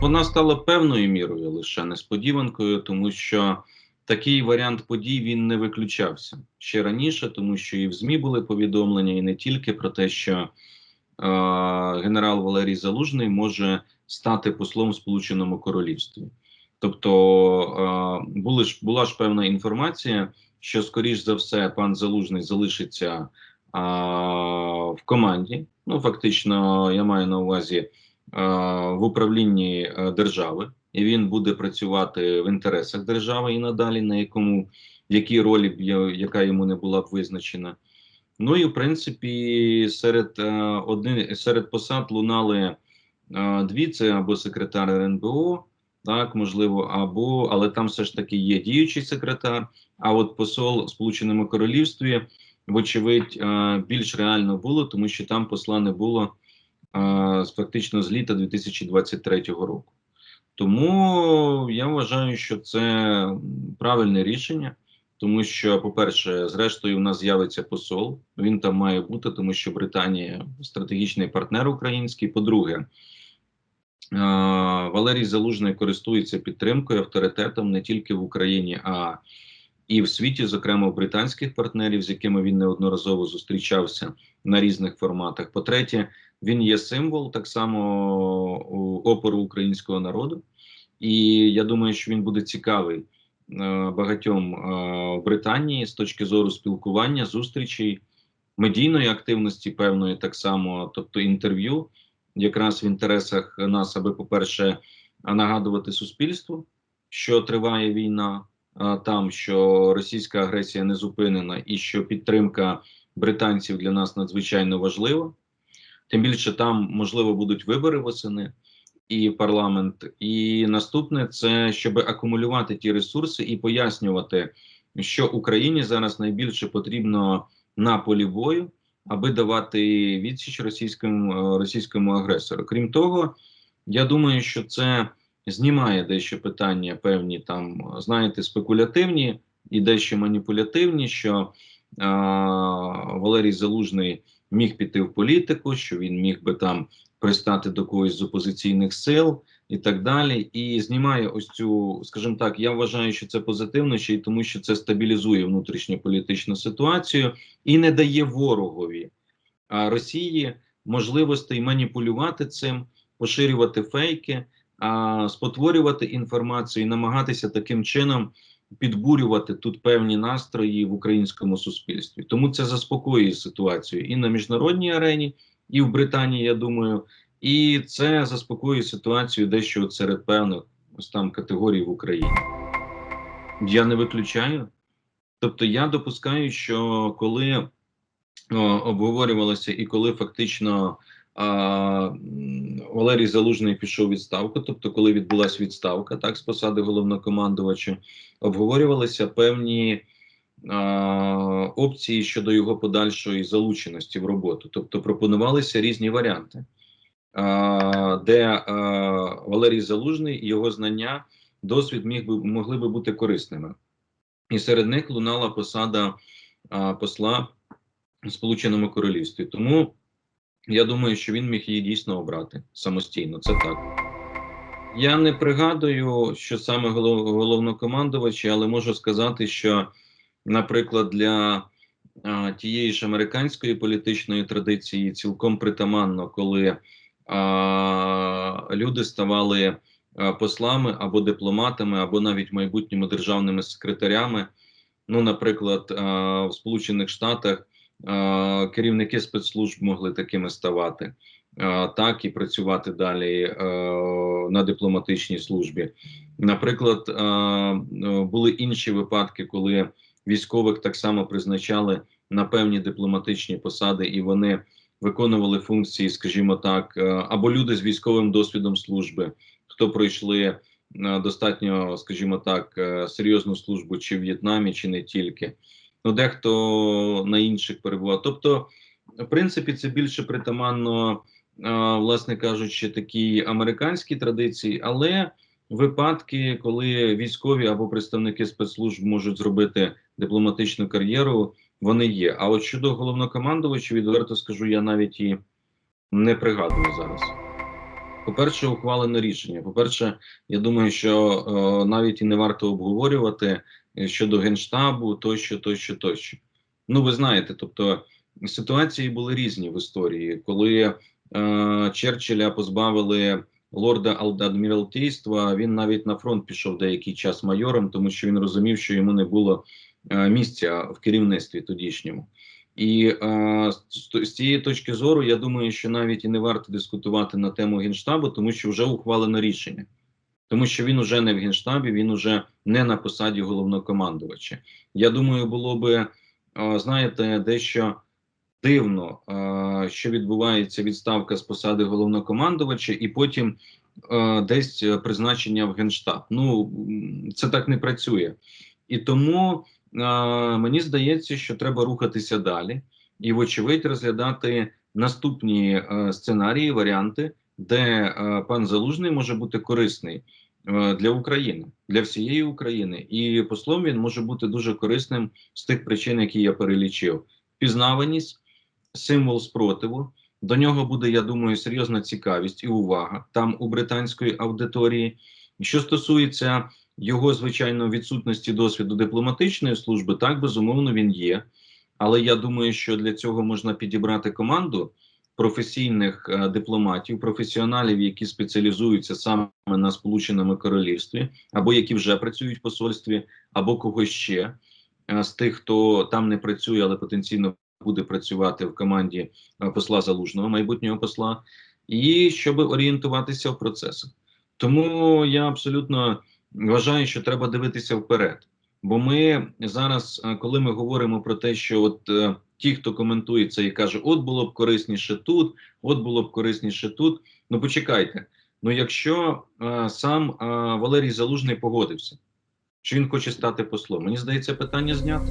Вона стала певною мірою лише несподіванкою, тому що такий варіант подій він не виключався ще раніше, тому що і в ЗМІ були повідомлення, і не тільки про те, що е, генерал Валерій Залужний може стати послом в Сполученому Королівстві. Тобто е, були ж була ж певна інформація, що скоріш за все пан Залужний залишиться а, в команді. Ну фактично, я маю на увазі е, в управлінні е, держави, і він буде працювати в інтересах держави і надалі, на якому в якій ролі б яка йому не була б визначена. Ну і в принципі, серед е, один серед посад лунали е, дві: це або секретар РНБО, так можливо, або але там все ж таки є діючий секретар. А от посол Сполученому Королівстві, вочевидь, е, більш реально було, тому що там посла не було е, фактично з літа 2023 року. Тому я вважаю, що це правильне рішення, тому що, по-перше, зрештою, у нас з'явиться посол. Він там має бути, тому що Британія стратегічний партнер український. По-друге, Валерій Залужний користується підтримкою, авторитетом не тільки в Україні, а і в світі, зокрема в британських партнерів, з якими він неодноразово зустрічався на різних форматах. По-третє, він є символ так само опору українського народу, і я думаю, що він буде цікавий е, багатьом е, в Британії з точки зору спілкування, зустрічей, медійної активності, певної так само, тобто інтерв'ю, якраз в інтересах нас, аби, по-перше, нагадувати суспільству, що триває війна там, що російська агресія не зупинена, і що підтримка британців для нас надзвичайно важлива. Тим більше там можливо будуть вибори восени і парламент. І наступне це щоб акумулювати ті ресурси і пояснювати, що Україні зараз найбільше потрібно на полі бою, аби давати відсіч російському е, російському агресору. Крім того, я думаю, що це знімає дещо питання певні там, знаєте, спекулятивні і дещо маніпулятивні, що а, Валерій Залужний міг піти в політику, що він міг би там пристати до когось з опозиційних сил і так далі. І знімає ось цю, скажімо так, я вважаю, що це позитивно, ще й тому, що це стабілізує внутрішню політичну ситуацію і не дає ворогові Росії можливостей маніпулювати цим, поширювати фейки спотворювати інформацію і намагатися таким чином підбурювати тут певні настрої в українському суспільстві. Тому це заспокоює ситуацію і на міжнародній арені, і в Британії, я думаю, і це заспокоює ситуацію дещо серед певних ось там категорій в Україні. Я не виключаю. Тобто, я допускаю, що коли о, обговорювалося і коли фактично а, Валерій Залужний пішов відставку, тобто, коли відбулася відставка, так з посади головнокомандувача, обговорювалися певні а, опції щодо його подальшої залученості в роботу. Тобто пропонувалися різні варіанти, а, де а, Валерій Залужний і його знання, досвід міг би могли би бути корисними. І серед них лунала посада а, посла в Сполученому Королівстві. Тому я думаю, що він міг її дійсно обрати самостійно. Це так. Я не пригадую, що саме голов, головнокомандувачі, але можу сказати, що, наприклад, для тієї ж американської політичної традиції цілком притаманно, коли а, люди ставали послами або дипломатами, або навіть майбутніми державними секретарями. Ну, наприклад, а, в Сполучених Штатах керівники спецслужб могли такими ставати, е, так і працювати далі е, на дипломатичній службі. Наприклад, е, е, були інші випадки, коли військових так само призначали на певні дипломатичні посади, і вони виконували функції, скажімо так, е, або люди з військовим досвідом служби, хто пройшли е, достатньо, скажімо так, е, серйозну службу чи в В'єтнамі, чи не тільки ну дехто на інших перебував. Тобто, в принципі, це більше притаманно, власне кажучи, такій американській традиції, але випадки, коли військові або представники спецслужб можуть зробити дипломатичну кар'єру, вони є. А от щодо головнокомандувача, відверто скажу, я навіть і не пригадую зараз. По-перше, ухвалено рішення. По-перше, я думаю, що е, навіть і не варто обговорювати щодо генштабу, тощо, тощо, тощо. Ну, ви знаєте, тобто ситуації були різні в історії, коли е, Черчилля позбавили лорда адміралтейства, він навіть на фронт пішов деякий час майором, тому що він розумів, що йому не було е, місця в керівництві тодішньому. І е, з, з цієї точки зору, я думаю, що навіть і не варто дискутувати на тему генштабу, тому що вже ухвалено рішення, тому що він уже не в генштабі, він уже не на посаді головнокомандувача. Я думаю, було би е, знаєте, дещо дивно, е, що відбувається відставка з посади головнокомандувача, і потім е, десь призначення в генштаб. Ну це так не працює, і тому мені здається, що треба рухатися далі і, вочевидь, розглядати наступні сценарії, варіанти, де пан Залужний може бути корисний для України, для всієї України, і послом він може бути дуже корисним з тих причин, які я перелічив: впізнаваність, символ спротиву. До нього буде, я думаю, серйозна цікавість і увага там у британської аудиторії. Що стосується його звичайно відсутності досвіду дипломатичної служби, так безумовно він є. Але я думаю, що для цього можна підібрати команду професійних е, дипломатів, професіоналів, які спеціалізуються саме на Сполученому Королівстві, або які вже працюють в посольстві, або когось ще е, з тих, хто там не працює, але потенційно буде працювати в команді е, посла залужного майбутнього посла, і щоб орієнтуватися в процесах. Тому я абсолютно вважаю, що треба дивитися вперед. Бо ми зараз, коли ми говоримо про те, що от ті, хто коментує це і каже, от було б корисніше тут, от було б корисніше тут. Ну почекайте. Ну якщо е, сам е, Валерій Залужний погодився, що він хоче стати послом, мені здається, питання знято.